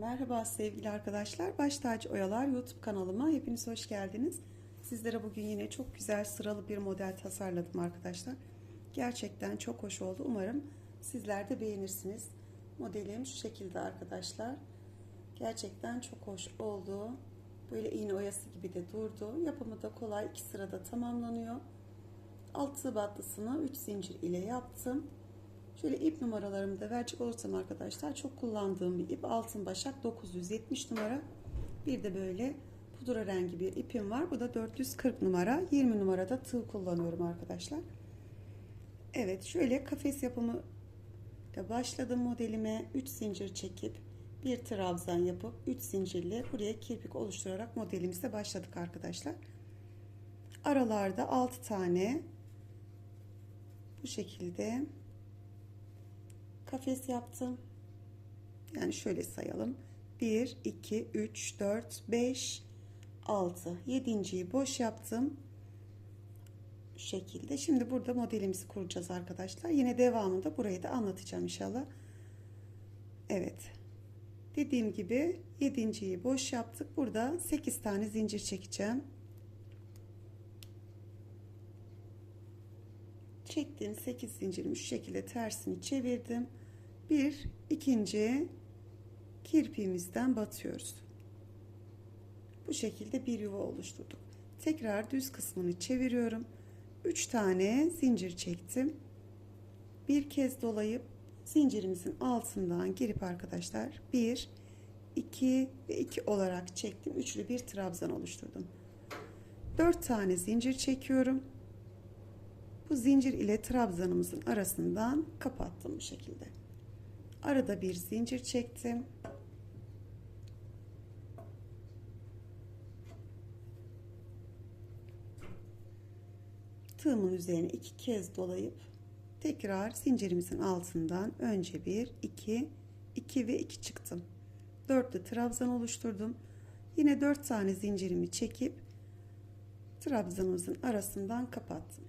Merhaba sevgili arkadaşlar. Baş Tacı Oyalar YouTube kanalıma hepiniz hoş geldiniz. Sizlere bugün yine çok güzel sıralı bir model tasarladım arkadaşlar. Gerçekten çok hoş oldu. Umarım sizler de beğenirsiniz. Modelim şu şekilde arkadaşlar. Gerçekten çok hoş oldu. Böyle iğne oyası gibi de durdu. Yapımı da kolay. iki sırada tamamlanıyor. Altı batlısını 3 zincir ile yaptım. Şöyle ip numaralarımı da verecek olursam arkadaşlar çok kullandığım bir ip altın başak 970 numara. Bir de böyle pudra rengi bir ipim var. Bu da 440 numara. 20 numarada tığ kullanıyorum arkadaşlar. Evet şöyle kafes yapımı da başladım modelime 3 zincir çekip bir trabzan yapıp 3 zincirle buraya kirpik oluşturarak modelimize başladık arkadaşlar. Aralarda 6 tane bu şekilde kafes yaptım. Yani şöyle sayalım. 1, 2, 3, 4, 5, 6. 7.yi boş yaptım. Şu şekilde. Şimdi burada modelimizi kuracağız arkadaşlar. Yine devamında burayı da anlatacağım inşallah. Evet. Dediğim gibi 7.yi boş yaptık. Burada 8 tane zincir çekeceğim. Çektiğim 8 zincirimi şu şekilde tersini çevirdim. Bir ikinci kirpiğimizden batıyoruz. Bu şekilde bir yuva oluşturduk. Tekrar düz kısmını çeviriyorum. 3 tane zincir çektim. Bir kez dolayıp zincirimizin altından girip arkadaşlar 1 2 ve 2 olarak çektim. Üçlü bir trabzan oluşturdum. 4 tane zincir çekiyorum. Bu zincir ile trabzanımızın arasından kapattım bu şekilde. Arada bir zincir çektim. Tığımın üzerine iki kez dolayıp tekrar zincirimizin altından önce bir, iki, iki ve iki çıktım. Dörtlü trabzan oluşturdum. Yine dört tane zincirimi çekip trabzanımızın arasından kapattım.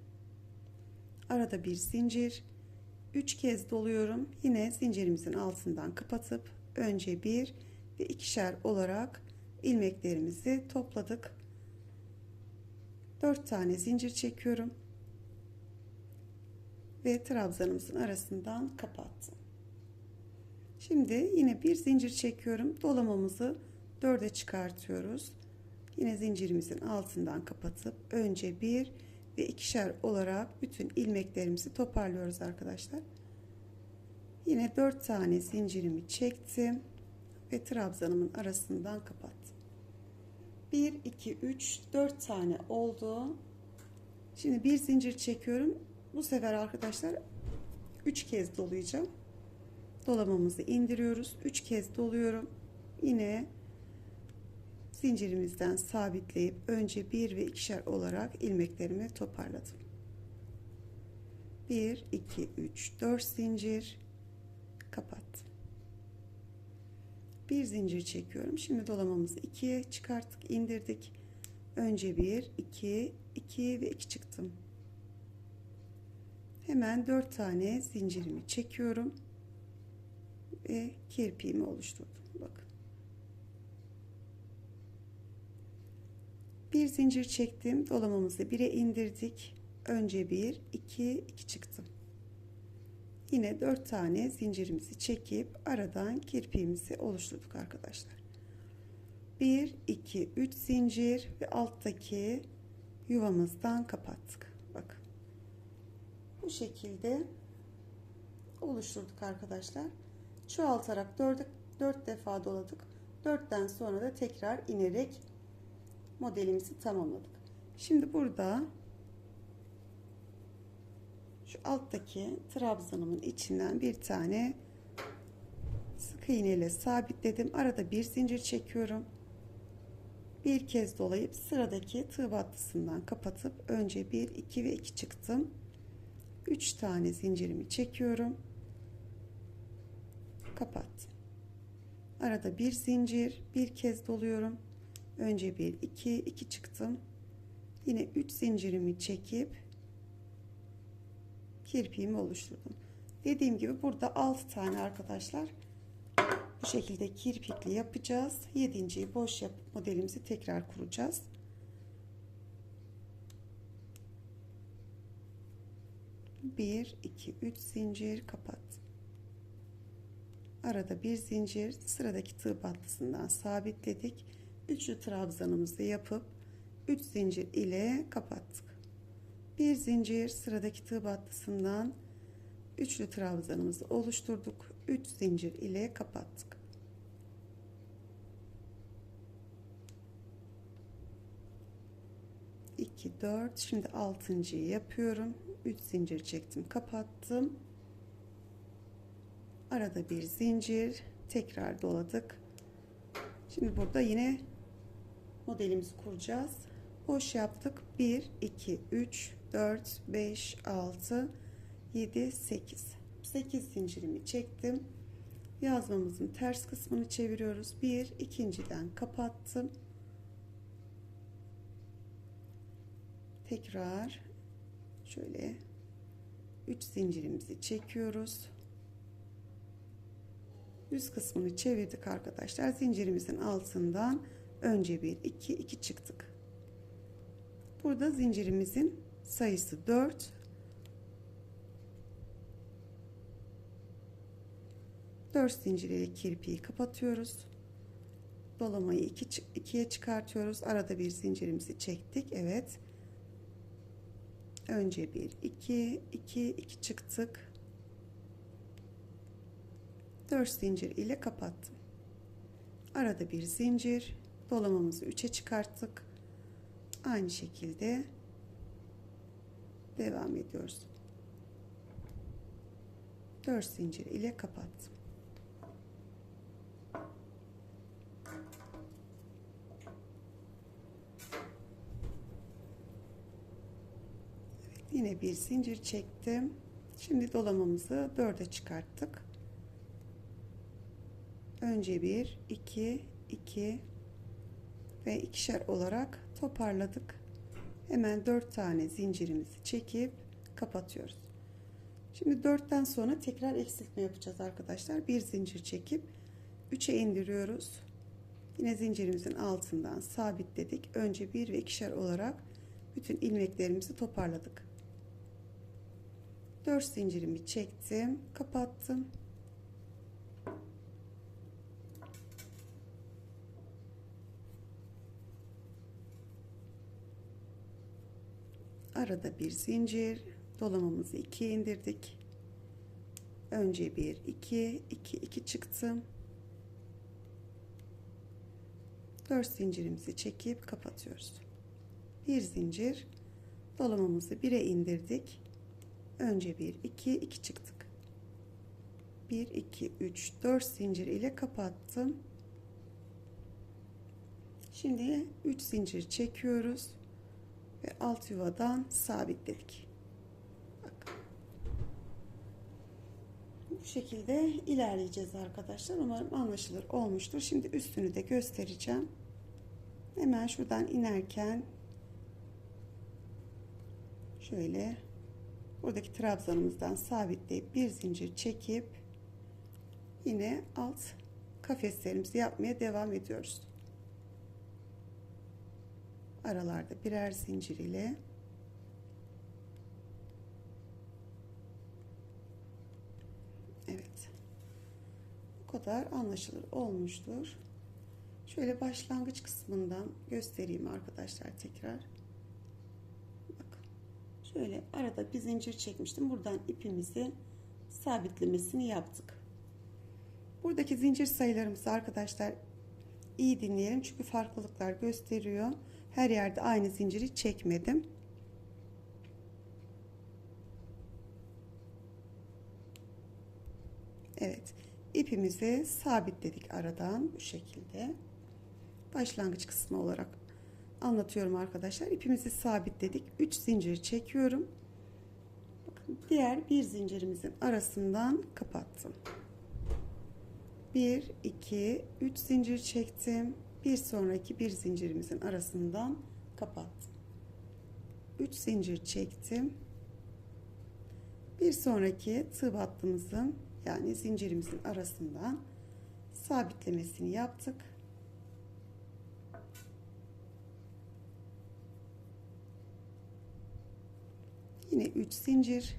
Arada bir zincir. 3 kez doluyorum. Yine zincirimizin altından kapatıp önce bir ve ikişer olarak ilmeklerimizi topladık. 4 tane zincir çekiyorum. Ve trabzanımızın arasından kapattım. Şimdi yine bir zincir çekiyorum. Dolamamızı 4'e çıkartıyoruz. Yine zincirimizin altından kapatıp önce bir ve ikişer olarak bütün ilmeklerimizi toparlıyoruz arkadaşlar. Yine 4 tane zincirimi çektim ve trabzanımın arasından kapattım. 1 2 3 4 tane oldu. Şimdi bir zincir çekiyorum. Bu sefer arkadaşlar 3 kez dolayacağım. Dolamamızı indiriyoruz. 3 kez doluyorum. Yine zincirimizden sabitleyip önce bir ve ikişer olarak ilmeklerimi toparladım. 1 2 3 4 zincir kapattım. Bir zincir çekiyorum. Şimdi dolamamızı ikiye çıkarttık, indirdik. Önce 1 2 2 ve 2 çıktım. Hemen 4 tane zincirimi çekiyorum ve kirpiğimi oluşturdum. Bakın. Bir zincir çektim. Dolamamızı 1'e indirdik. Önce 1, 2, 2 çıktım. Yine 4 tane zincirimizi çekip aradan kirpiğimizi oluşturduk arkadaşlar. 1, 2, 3 zincir ve alttaki yuvamızdan kapattık. Bakın. Bu şekilde oluşturduk arkadaşlar. Çoğaltarak 4, 4 defa doladık. 4'ten sonra da tekrar inerek modelimizi tamamladık. Şimdi burada şu alttaki trabzanımın içinden bir tane sık iğne ile sabitledim. Arada bir zincir çekiyorum. Bir kez dolayıp sıradaki tığ battısından kapatıp önce 1, 2 ve 2 çıktım. 3 tane zincirimi çekiyorum. Kapattım. Arada bir zincir, bir kez doluyorum Önce bir, iki, iki çıktım. Yine üç zincirimi çekip kirpiğimi oluşturdum. Dediğim gibi burada altı tane arkadaşlar Bu şekilde kirpikli yapacağız. Yedinciyi boş yapıp modelimizi tekrar kuracağız. Bir, iki, üç zincir kapat. Arada bir zincir sıradaki tığ battısından sabitledik. Üçlü trabzanımızı yapıp 3 zincir ile kapattık. Bir zincir sıradaki tığ battısından üçlü trabzanımızı oluşturduk. 3 zincir ile kapattık. İki, dört. Şimdi altıncıyı yapıyorum. 3 zincir çektim, kapattım. Arada bir zincir, tekrar doladık. Şimdi burada yine modelimizi kuracağız. Boş yaptık. 1, 2, 3, 4, 5, 6, 7, 8. 8 zincirimi çektim. Yazmamızın ters kısmını çeviriyoruz. 1, ikinciden kapattım. Tekrar şöyle 3 zincirimizi çekiyoruz. Yüz kısmını çevirdik arkadaşlar. Zincirimizin altından önce bir 2 2 çıktık. Burada zincirimizin sayısı 4. 4 zincir ile kirpiği kapatıyoruz. Dolamayı 2 iki, ikiye çıkartıyoruz. Arada bir zincirimizi çektik. Evet. Önce bir 2 2 2 çıktık. 4 zincir ile kapattım. Arada bir zincir, dolamamızı 3'e çıkarttık. Aynı şekilde devam ediyoruz. 4 zincir ile kapattım. Yine bir zincir çektim. Şimdi dolamamızı 4'e çıkarttık. Önce 1, 2, 2 ve ikişer olarak toparladık. Hemen 4 tane zincirimizi çekip kapatıyoruz. Şimdi 4'ten sonra tekrar eksiltme yapacağız arkadaşlar. Bir zincir çekip 3'e indiriyoruz. Yine zincirimizin altından sabitledik. Önce 1 ve ikişer olarak bütün ilmeklerimizi toparladık. 4 zincirimi çektim, kapattım. Arada bir zincir dolamamızı ikiye indirdik. Önce bir iki iki iki çıktım 4 zincirimizi çekip kapatıyoruz. Bir zincir dolamamızı 1'e indirdik. Önce bir iki iki çıktık. 1 2 3 4 zincir ile kapattım. Şimdi 3 zincir çekiyoruz ve alt yuvadan sabitledik. Bak. Bu şekilde ilerleyeceğiz arkadaşlar. Umarım anlaşılır olmuştur. Şimdi üstünü de göstereceğim. Hemen şuradan inerken şöyle buradaki trabzanımızdan sabitleyip bir zincir çekip yine alt kafeslerimizi yapmaya devam ediyoruz. Aralarda birer zincir ile Evet. Bu kadar anlaşılır olmuştur. Şöyle başlangıç kısmından göstereyim arkadaşlar tekrar. Bakın. Şöyle arada bir zincir çekmiştim. Buradan ipimizi sabitlemesini yaptık. Buradaki zincir sayılarımızı arkadaşlar iyi dinleyelim çünkü farklılıklar gösteriyor. Her yerde aynı zinciri çekmedim. Evet. ipimizi sabitledik aradan bu şekilde. Başlangıç kısmı olarak anlatıyorum arkadaşlar. İpimizi sabitledik. 3 zincir çekiyorum. Bakın diğer bir zincirimizin arasından kapattım. 1 2 3 zincir çektim bir sonraki bir zincirimizin arasından kapattım. 3 zincir çektim. Bir sonraki tığ battığımızın yani zincirimizin arasından sabitlemesini yaptık. Yine 3 zincir.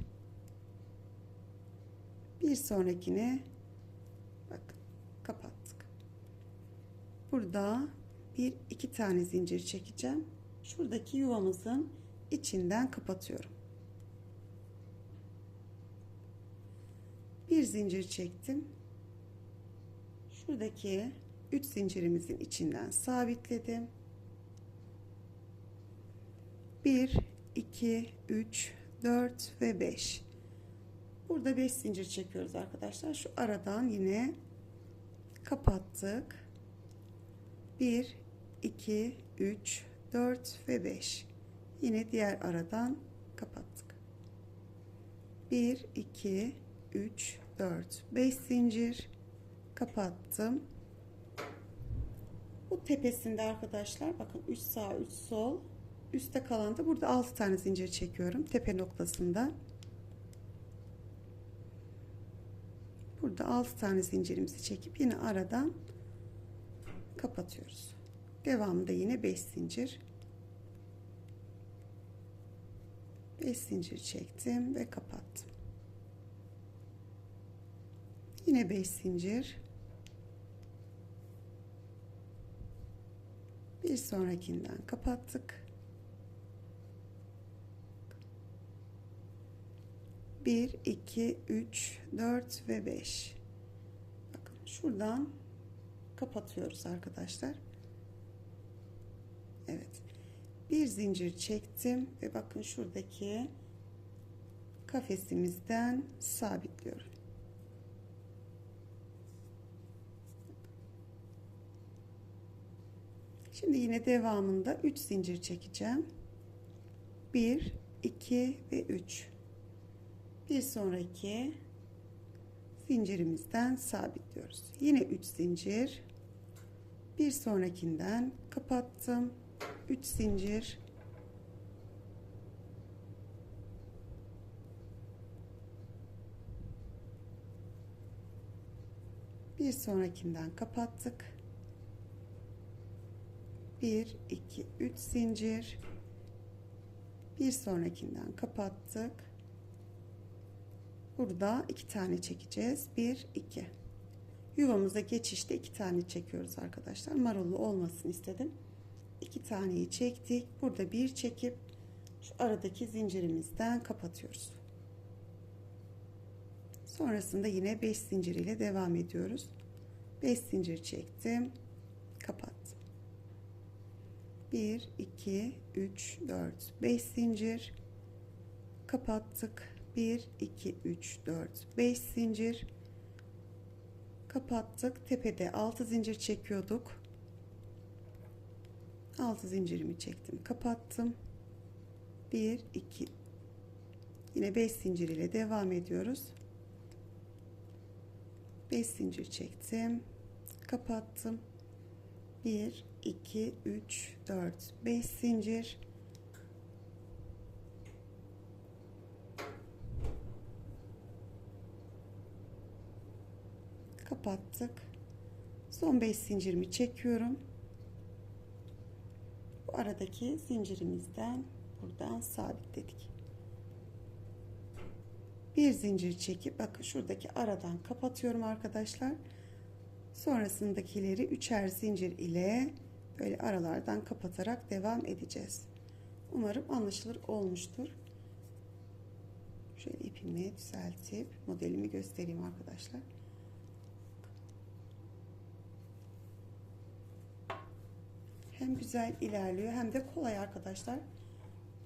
Bir sonrakine bak kapattık. Burada bir iki tane zincir çekeceğim. Şuradaki yuvamızın içinden kapatıyorum. Bir zincir çektim. Şuradaki 3 zincirimizin içinden sabitledim. 1 2 3 4 ve 5. Burada 5 zincir çekiyoruz arkadaşlar. Şu aradan yine kapattık. 1 2 3 4 ve 5. Yine diğer aradan kapattık. 1 2 3 4 5 zincir kapattım. Bu tepesinde arkadaşlar bakın 3 sağ 3 sol üstte kalan da burada 6 tane zincir çekiyorum tepe noktasında. Burada 6 tane zincirimizi çekip yine aradan kapatıyoruz. Devamında yine 5 zincir. 5 zincir çektim ve kapattım. Yine 5 zincir. Bir sonrakinden kapattık. 1 2 3 4 ve 5. Bakın şuradan kapatıyoruz arkadaşlar. Evet. Bir zincir çektim ve bakın şuradaki kafesimizden sabitliyorum. Şimdi yine devamında 3 zincir çekeceğim. 1 2 ve 3. Bir sonraki zincirimizden sabitliyoruz. Yine 3 zincir. Bir sonrakinden kapattım. 3 zincir. Bir sonrakinden kapattık. 1 2 3 zincir. Bir sonrakinden kapattık. Burada iki tane çekeceğiz. 1 2. Yuvamıza geçişte iki tane çekiyoruz arkadaşlar. Marullu olmasın istedim. İki taneyi çektik. Burada bir çekip şu aradaki zincirimizden kapatıyoruz. Sonrasında yine 5 zincir ile devam ediyoruz. 5 zincir çektim. Kapattım. 1 2 3 4 5 zincir kapattık. 1 2 3 4 5 zincir kapattık. Tepede 6 zincir çekiyorduk. 6 zincirimi çektim, kapattım. 1 2 yine 5 zincir ile devam ediyoruz. 5 zincir çektim, kapattım. 1 2 3 4 5 zincir kapattık. Son 5 zincirimi çekiyorum. Bu aradaki zincirimizden buradan sabitledik. Bir zincir çekip bakın şuradaki aradan kapatıyorum arkadaşlar. Sonrasındakileri üçer zincir ile böyle aralardan kapatarak devam edeceğiz. Umarım anlaşılır olmuştur. Şöyle ipimi düzeltip modelimi göstereyim arkadaşlar. Hem güzel ilerliyor hem de kolay arkadaşlar.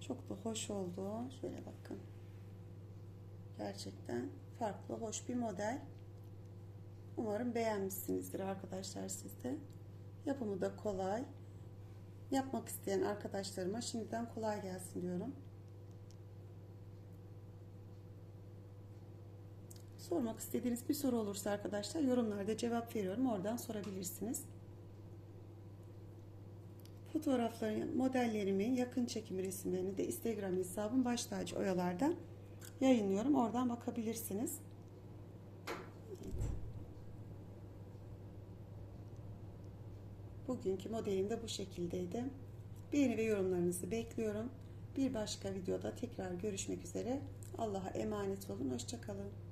Çok da hoş oldu. Şöyle bakın. Gerçekten farklı, hoş bir model. Umarım beğenmişsinizdir arkadaşlar siz de. Yapımı da kolay. Yapmak isteyen arkadaşlarıma şimdiden kolay gelsin diyorum. Sormak istediğiniz bir soru olursa arkadaşlar yorumlarda cevap veriyorum. Oradan sorabilirsiniz. Fotoğrafların, modellerimin yakın çekim resimlerini de Instagram hesabım baş tacı oyalarda yayınlıyorum. Oradan bakabilirsiniz. Bugünkü modelim de bu şekildeydi. Beğeni ve yorumlarınızı bekliyorum. Bir başka videoda tekrar görüşmek üzere. Allah'a emanet olun. Hoşçakalın.